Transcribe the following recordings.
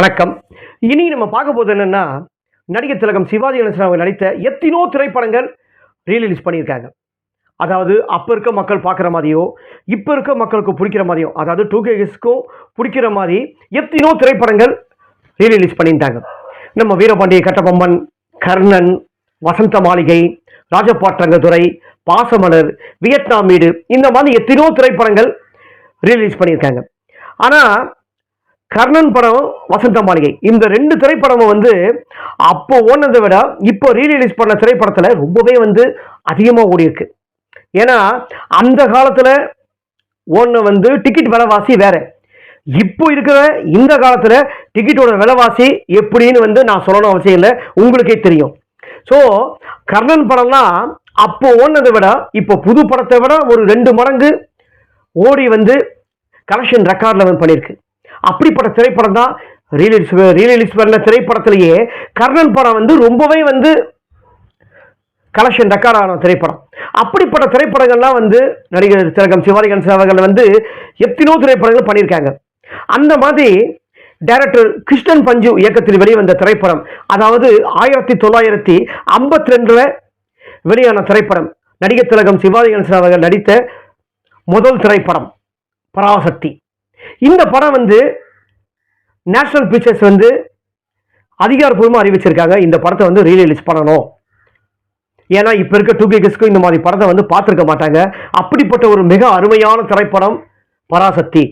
வணக்கம். இனி நம்ம பார்க்க போது என்னென்னா நடிகர் திலகம் சிவாஜி கணேசன் அவங்க நடித்த எத்தனோ திரைப்படங்கள் ரீலீஸ் பண்ணியிருக்காங்க. அதாவது அப்போ இருக்க மக்கள் பார்க்குற மாதிரியோ இப்போ இருக்க மக்களுக்கு பிடிக்கிற மாதிரியோ அதாவது டூ கேஸ்க்கும் பிடிக்கிற மாதிரி எத்தனோ திரைப்படங்கள் ரீலீஸ் பண்ணியிருந்தாங்க. நம்ம வீரபாண்டிய கட்டபொம்மன் கர்ணன் வசந்த மாளிகை ராஜபாற்றங்கதுறை பாசமலர் வியட்நாம் வீடு இந்த மாதிரி எத்தனோ திரைப்படங்கள் ரீலீஸ் பண்ணியிருக்காங்க. ஆனால் கர்ணன் படம் வசந்த மாளிகை. இந்த ரெண்டு திரைப்படமும் வந்து அப்போ ஓனதை விட இப்போ ரீரிலீஸ் பண்ண திரைப்படத்தில் ரொம்பவே வந்து அதிகமாக ஓடிருக்கு ஏன்னா அந்த காலத்தில் ஒன்று வந்து டிக்கெட் விலைவாசி வேற. இப்போ இருக்கிற இந்த காலத்தில் டிக்கெட்டோட விலைவாசி எப்படின்னு வந்து நான் சொல்லணும் அவசியம் இல்லை. உங்களுக்கே தெரியும். ஸோ கர்ணன் படம்லாம் அப்போ ஓடினதை விட இப்போ புது படத்தை விட ஒரு ரெண்டு மடங்கு ஓடி வந்து கலெக்ஷன் ரெக்கார்டில் பண்ணியிருக்கு. அப்படிப்பட்ட திரைப்படம் தான் ரீலீஸ் ரீலீஸ் பண்ண திரைப்படத்திலேயே கர்ணன் படம் வந்து ரொம்பவே வந்து கலெக்ஷன் ரெக்கார்ட் ஆன திரைப்படம். அப்படிப்பட்ட திரைப்படங்கள்லாம் வந்து நடிகர் திலகம் சிவாஜி கணேசன் அவர்கள் வந்து எத்தனோ திரைப்படங்கள் பண்ணியிருக்காங்க. அந்த மாதிரி டைரக்டர் கிருஷ்ணன் பஞ்சு இயக்கத்தில் வெளிவந்த திரைப்படம் அதாவது ஆயிரத்தி தொள்ளாயிரத்தி ஐம்பத்தி ரெண்டில் வெளியான திரைப்படம் நடிகர் திலகம் சிவாஜி கணேசன் அவர்கள் நடித்த முதல் திரைப்படம் பராசக்தி. இந்த படம் வந்து நேஷனல் பிக்சர்ஸ் வந்து அதிகாரப்பூர்வமாக அறிவிச்சிருக்காங்க. இந்த படத்தை வந்து ரீரிலீஸ் பண்ணணும். ஏன்னா இப்போ இருக்க டூ கேஸ்க்கும் இந்த மாதிரி படத்தை வந்து பார்த்துருக்க மாட்டாங்க. அப்படிப்பட்ட ஒரு மிக அருமையான திரைப்படம் பராசக்தி.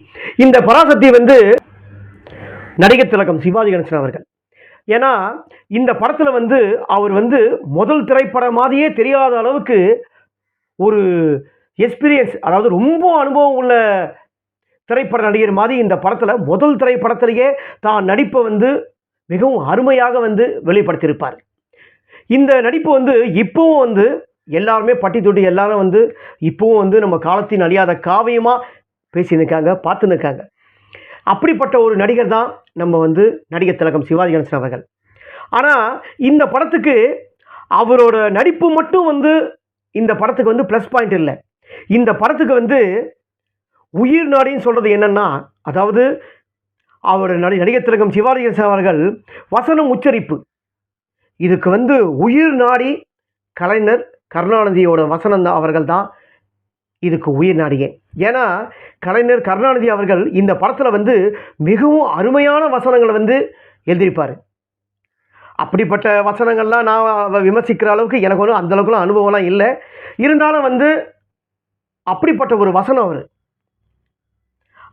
இந்த பராசக்தி வந்து நடிகர் திலகம் சிவாஜி கணேசன் அவர்கள். ஏன்னா இந்த படத்தில் வந்து அவர் வந்து முதல் திரைப்படம் மாதிரியே தெரியாத அளவுக்கு ஒரு எக்ஸ்பீரியன்ஸ் அதாவது ரொம்ப அனுபவம் உள்ள திரைப்பட நடிகர் மாதிரி இந்த படத்தில் முதல் திரைப்படத்திலேயே தான் நடிப்பை வந்து மிகவும் அருமையாக வந்து வெளிப்படுத்தியிருப்பார். இந்த நடிப்பு வந்து இப்போவும் வந்து எல்லாருமே பட்டி தொட்டி எல்லாரும் வந்து இப்போவும் வந்து நம்ம காலத்தின் அழியாத காவியமாக பேசி நிற்காங்க பார்த்து நிற்காங்க அப்படிப்பட்ட ஒரு நடிகர் தான் நம்ம வந்து நடிகர் திலகம் சிவாஜி கணேசன் அவர்கள். ஆனால் இந்த படத்துக்கு அவரோட நடிப்பு மட்டும் வந்து இந்த படத்துக்கு வந்து ப்ளஸ் பாயிண்ட் இல்லை. இந்த படத்துக்கு வந்து உயிர் நாடின்னு சொல்கிறது என்னென்னா அதாவது அவர் நடி நடிகர் திலகம் சிவாஜி அவர்கள் வசனம் உச்சரிப்பு. இதுக்கு வந்து உயிர் நாடி கலைஞர் கருணாநிதியோட வசனம் தான் அவர்கள் தான் இதுக்கு உயிர் நாடியே. ஏன்னா கலைஞர் கருணாநிதி அவர்கள் இந்த படத்தில் வந்து மிகவும் அருமையான வசனங்களை வந்து எழுதியிருப்பார். அப்படிப்பட்ட வசனங்கள்லாம் நான் விமர்சிக்கிற அளவுக்கு எனக்கு ஒன்றும் அந்த அளவுக்குலாம் அனுபவம்லாம் இல்லை. இருந்தாலும் வந்து அப்படிப்பட்ட ஒரு வசனம் அவர்.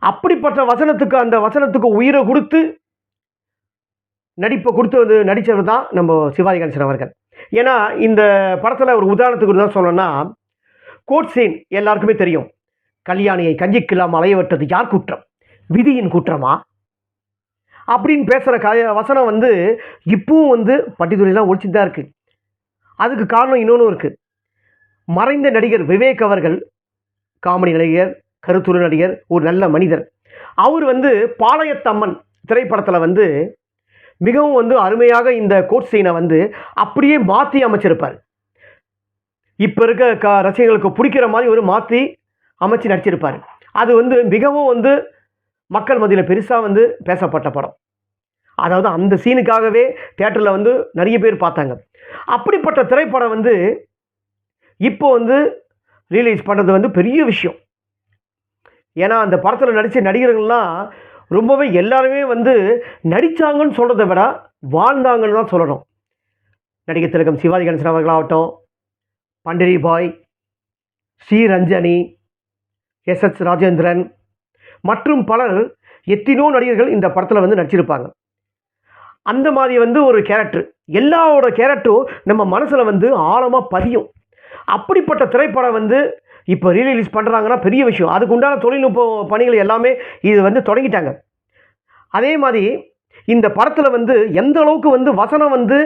அப்படிப்பட்ட வசனத்துக்கு அந்த வசனத்துக்கு உயிரை கொடுத்து நடிப்பை கொடுத்து வந்து நடித்தவர் தான் நம்ம சிவாஜி கணேசன் அவர்கள். ஏன்னா இந்த படத்தில் ஒரு உதாரணத்துக்கு தான் சொல்லணும்னா கோட் சீன் எல்லாருக்குமே தெரியும். கல்யாணியை கஞ்சிக்கில்லாம அலையவிட்டது யார் குற்றம்? விதியின் குற்றமா? அப்படின்னு பேசுகிற க வசனம் வந்து இப்பவும் வந்து பட்டித்துறையெல்லாம் ஒழிச்சுட்டு தான் இருக்குது அதுக்கு காரணம் இன்னொன்று இருக்குது மறைந்த நடிகர் விவேக் அவர்கள் காமெடி நடிகர் கருத்துரு நடிகர் ஒரு நல்ல மனிதர். அவர் வந்து பாளையத்தம்மன் திரைப்படத்தில் வந்து மிகவும் வந்து அருமையாக இந்த கோட் சீனை வந்து அப்படியே மாற்றி அமைச்சிருப்பார். இப்போ இருக்க க ரசிகர்களுக்கு பிடிக்கிற மாதிரி ஒரு மாற்றி அமைச்சு நடிச்சிருப்பார். அது வந்து மிகவும் வந்து மக்கள் மத்தியில் பெருசாக வந்து பேசப்பட்ட படம். அதாவது அந்த சீனுக்காகவே தேட்டரில் வந்து நிறைய பேர் பார்த்தாங்க. அப்படிப்பட்ட திரைப்படம் வந்து இப்போ வந்து ரிலீஸ் பண்ணுறது வந்து பெரிய விஷயம். ஏன்னா அந்த படத்தில் நடித்த நடிகர்கள்லாம் ரொம்பவே எல்லாருமே வந்து நடித்தாங்கன்னு சொல்கிறத விட வாழ்ந்தாங்கன்னு தான் சொல்லணும். நடிகர் திலகம் சிவாஜி கணேசன் அவர்களாகட்டும் பண்டரி பாய் ஸ்ரீ ரஞ்சனி எஸ் எஸ் ராஜேந்திரன் மற்றும் பலர் எத்தினோ நடிகர்கள் இந்த படத்தில் வந்து நடிச்சிருப்பாங்க. அந்த மாதிரி வந்து ஒரு கேரக்டர். எல்லாவோட கேரக்டரும் நம்ம மனசில் வந்து ஆழமாக பதியும். அப்படிப்பட்ட திரைப்படம் வந்து இப்போ ரீரிலீஸ் பண்ணுறாங்கன்னா பெரிய விஷயம். அதுக்கு உண்டான தொழில்நுட்ப பணிகள் எல்லாமே இது வந்து தொடங்கிட்டாங்க. அதே மாதிரி இந்த படத்தில் வந்து எந்த அளவுக்கு வந்து வசனம் வந்து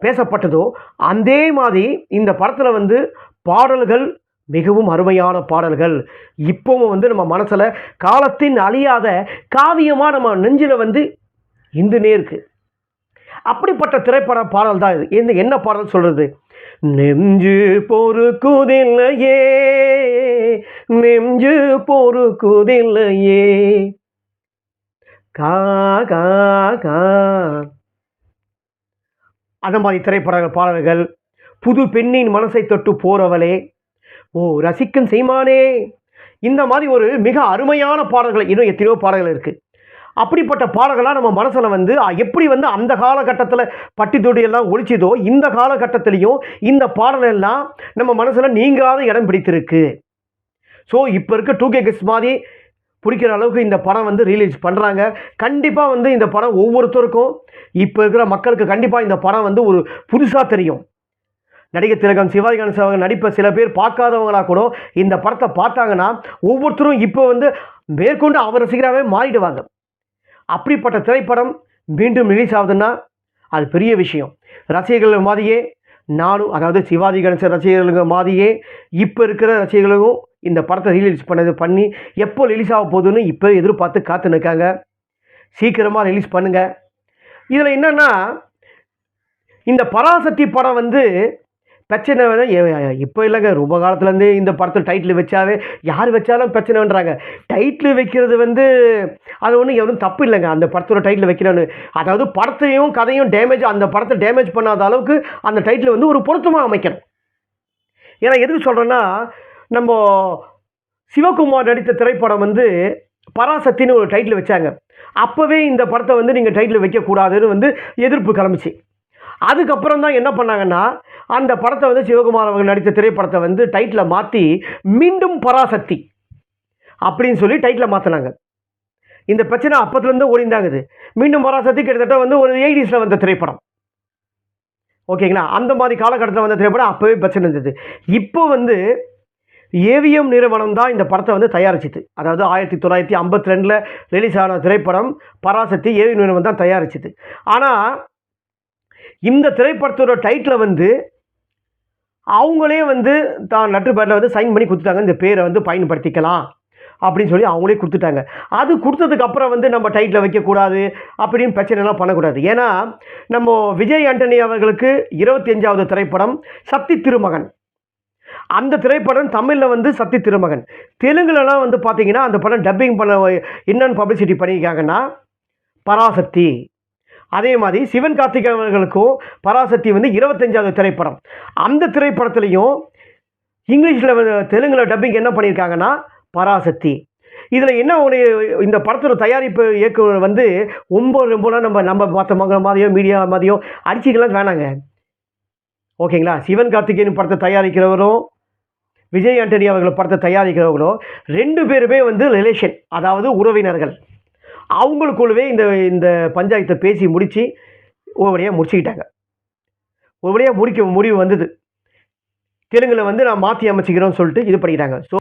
பேசப்பட்டதோ அதே மாதிரி இந்த படத்தில் வந்து பாடல்கள் மிகவும் அருமையான பாடல்கள். இப்போவும் வந்து நம்ம மனசில் காலத்தின் அழியாத காவியமாக நம்ம நெஞ்சில் வந்து இந்துனே இருக்குது அப்படிப்பட்ட திரைப்பட பாடல் தான் இது. என்ன பாடல் சொல்கிறது நெஞ்சு பொறுக்குதில்லையே நெஞ்சு பொறுக்குதில்லையே. கா கா கா. அந்த மாதிரி திரைப்பட பாடல்கள் புது பெண்ணின் மனசை தொட்டு போறவளே. ஓ ரசிக்கும் செய்மானே. இந்த மாதிரி ஒரு மிக அருமையான பாடல்கள் இன்னும் எத்தனையோ பாடல்கள் இருக்குது அப்படிப்பட்ட பாடல்கள்லாம் நம்ம மனசில் வந்து எப்படி வந்து அந்த காலகட்டத்தில் பட்டி தொட்டி எல்லாம் ஒழிச்சதோ இந்த காலகட்டத்திலையும் இந்த பாடல் எல்லாம் நம்ம மனசில் நீங்காத இடம் பிடித்திருக்கு. ஸோ இப்போ இருக்க டூ கே கிஸ் மாதிரி பிடிக்கிற அளவுக்கு இந்த படம் வந்து ரிலீஸ் பண்ணுறாங்க கண்டிப்பாக வந்து இந்த படம் ஒவ்வொருத்தருக்கும் இப்போ இருக்கிற மக்களுக்கு கண்டிப்பாக இந்த படம் வந்து ஒரு புதுசாக தெரியும். நடிகர் திலகம் சிவாஜி கணேசன் அவங்க நடிப்பை சில பேர் பார்க்காதவங்களா கூட இந்த படத்தை பார்த்தாங்கன்னா ஒவ்வொருத்தரும் இப்போ வந்து மேற்கொண்டு அவர் ரசிகராகவே மாறிடுவாங்க. அப்படிப்பட்ட திரைப்படம் மீண்டும் ரிலீஸ் ஆகுதுன்னா அது பெரிய விஷயம். ரசிகர்கள் மாதிரியே நானும் அதாவது சிவாஜி கணேசன் ரசிகர்களுங்க மாதிரியே இப்போ இருக்கிற ரசிகர்களும் இந்த படத்தை ரீலீஸ் பண்ணது பண்ணி எப்போ ரிலீஸ் ஆக போகுதுன்னு இப்போ எதிர்பார்த்து காத்து நிற்காங்க சீக்கிரமாக ரிலீஸ் பண்ணுங்கள் இதில் என்னென்னா இந்த பராசக்தி படம் வந்து பிரச்சனை வந்து இப்போ இல்லைங்க. ரொம்ப காலத்துலேருந்தே இந்த படத்தில் டைட்டில் வச்சாவே யார் வச்சாலும் பிரச்சனைன்றாங்க. டைட்டில் வைக்கிறது வந்து அது ஒன்றும் எதுவும் தப்பு இல்லைங்க. அந்த படத்தோட டைட்டில் வைக்கிறேன்னு. அதாவது படத்தையும் கதையும் டேமேஜ் அந்த படத்தை டேமேஜ் பண்ணாத அளவுக்கு அந்த டைட்டில் வந்து ஒரு பொருத்தமாக அமைக்கணும். ஏன்னா எதுக்கு சொல்கிறேன்னா நம்ம சிவகுமார் நடித்த திரைப்படம் வந்து பராசக்தின்னு ஒரு டைட்டில் வச்சாங்க. அப்போவே இந்த படத்தை வந்து நீங்கள் டைட்டில் வைக்கக்கூடாதுன்னு வந்து எதிர்ப்பு கிளம்பிச்சு. அதுக்கப்புறம் தான் என்ன பண்ணாங்கன்னா அந்த படத்தை வந்து சிவகுமார் அவர்கள் நடித்த திரைப்படத்தை வந்து டைட்டிலை மாற்றி மீண்டும் பராசக்தி அப்படின்னு சொல்லி டைட்டிலை மாற்றினாங்க இந்த பிரச்சனை அப்பத்துலேருந்து ஓடிந்தாங்கது மீண்டும் பராசக்தி கிட்டத்தட்ட வந்து ஒரு எயிட்டிஸில் வந்த திரைப்படம். ஓகேங்களா? அந்த மாதிரி காலகட்டத்தில் வந்த திரைப்படம் அப்போவே பிரச்சனை இருந்தது. இப்போ வந்து ஏவிஎம் நிறுவனம் தான் இந்த படத்தை வந்து தயாரிச்சிது. அதாவது ஆயிரத்தி தொள்ளாயிரத்தி ஐம்பத்தி ரெண்டில் ரிலீஸ் ஆன திரைப்படம் பராசக்தி ஏவிஎம் நிறுவனம் தான் தயாரிச்சிது. ஆனால் இந்த திரைப்படத்தோட டைட்டில் வந்து அவங்களே வந்து தான் லெட்டர் வந்து சைன் பண்ணி கொடுத்துட்டாங்க. இந்த பேரை வந்து பயன்படுத்திக்கலாம் அப்படின்னு சொல்லி அவங்களே கொடுத்துட்டாங்க. அது கொடுத்ததுக்கப்புறம் வந்து நம்ம டைட்டில் வைக்கக்கூடாது அப்படின்னு பிரச்சனைலாம் பண்ணக்கூடாது. ஏன்னா நம்ம விஜய் ஆண்டனி அவர்களுக்கு இருபத்தி அஞ்சாவது திரைப்படம் சக்தி திருமகன். அந்த திரைப்படம் தமிழில் வந்து சக்தி திருமகன். தெலுங்குலலாம் வந்து பார்த்தீங்கன்னா அந்த படம் டப்பிங் பண்ண என்னென்னு பப்ளிசிட்டி பண்ணியிருக்காங்கன்னா பராசக்தி. அதே மாதிரி சிவன் கார்த்திகேயன் அவர்களுக்கும் பராசக்தி வந்து இருபத்தஞ்சாவது திரைப்படம். அந்த திரைப்படத்துலையும் இங்கிலீஷில் தெலுங்கில் டப்பிங் என்ன பண்ணியிருக்காங்கன்னா பராசக்தி. இதில் என்ன ஒரு இந்த படத்தோட தயாரிப்பு இயக்குனர் வந்து ரொம்ப ரொம்பலாம் நம்ம நம்ம பார்த்த மாதிரியோ மீடியா மாதிரியோ அடிச்சிக்கலாம் வேணாங்க. ஓகேங்களா? சிவன் கார்த்திகேயன் படத்தை தயாரிக்கிறவரும் விஜய் ஆண்டனி அவர்கள் படத்தை தயாரிக்கிறவங்களும் ரெண்டு பேருமே வந்து ரிலேஷன் அதாவது உறவினர்கள். அவங்களுக்குள்ளவே இந்த இந்த பஞ்சாயத்தை பேசி முடித்து ஒரு வழியாக முடிச்சுக்கிட்டாங்க. ஒரு வழியாக முடிக்க முடிவு வந்தது. தெலுங்கில் வந்து நான் மாற்றி அமைச்சிக்கிறோம்னு சொல்லிட்டு இது பண்ணிக்கிட்டாங்க ஸோ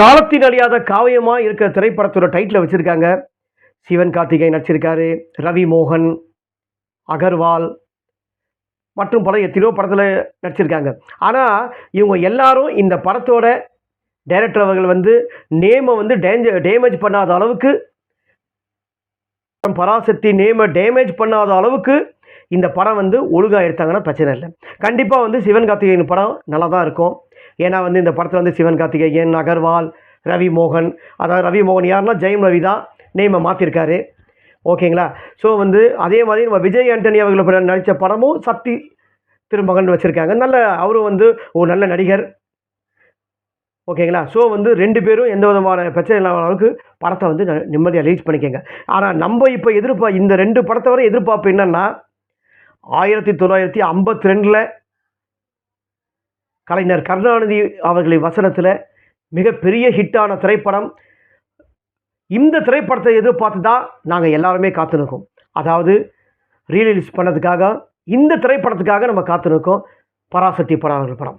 காலத்தின் அழியாத காவியமாக இருக்கிற திரைப்படத்தோட டைட்டில் வச்சுருக்காங்க. சிவன் கார்த்திகேயன் நடிச்சிருக்காரு. ரவி மோகன் அகர்வால் மற்றும் பல எத்தனையோ படத்தில் நடிச்சிருக்காங்க. ஆனால் இவங்க எல்லாரும் இந்த படத்தோட டைரக்டர் அவர்கள் வந்து நேமை வந்து டேஞ்ச டேமேஜ் பண்ணாத அளவுக்கு பராசக்தி நேமை டேமேஜ் பண்ணாத அளவுக்கு இந்த படம் வந்து ஒழுங்காக எடுத்தாங்கன்னா பிரச்சனை இல்லை. கண்டிப்பாக வந்து சிவன் கார்த்திகேயன் படம் நல்லா தான் இருக்கும். ஏன்னா வந்து இந்த படத்தில் வந்து சிவன் கார்த்திகேயன் அகர்வால் ரவி மோகன் அதாவது ரவி மோகன் யாருன்னா ஜெயம் ரவி தான் நேமை மாற்றிருக்காரு ஓகேங்களா? ஸோ வந்து அதே மாதிரி நம்ம விஜய் ஆண்டனி அவர்கள் நடித்த படமும் சக்தி திருமகன் வச்சுருக்காங்க. நல்ல அவரும் வந்து ஒரு நல்ல நடிகர். ஓகேங்களா? ஸோ வந்து ரெண்டு பேரும் எந்த விதமான பிரச்சனை இல்லாத அளவுக்கு படத்தை வந்து ந- நிம்மதியாக ரிலீஸ் பண்ணிக்கோங்க. ஆனால் நம்ம இப்போ எதிர்பா இந்த ரெண்டு படத்தை வரை எதிர்பார்ப்பு என்னென்னா ஆயிரத்தி தொள்ளாயிரத்தி ஐம்பத்தி ரெண்டில் கலைஞர் கருணாநிதி அவர்களின் வசனத்தில் மிகப்பெரிய ஹிட்டான திரைப்படம். இந்த திரைப்படத்தை எதிர்பார்த்து தான் நாங்கள் எல்லாருமே காத்து நிற்கோம் அதாவது ரீலீஸ் பண்ணதுக்காக இந்த திரைப்படத்துக்காக நம்ம காத்து நிற்கோம் பராசக்தி படம் அவர்கள் படம்.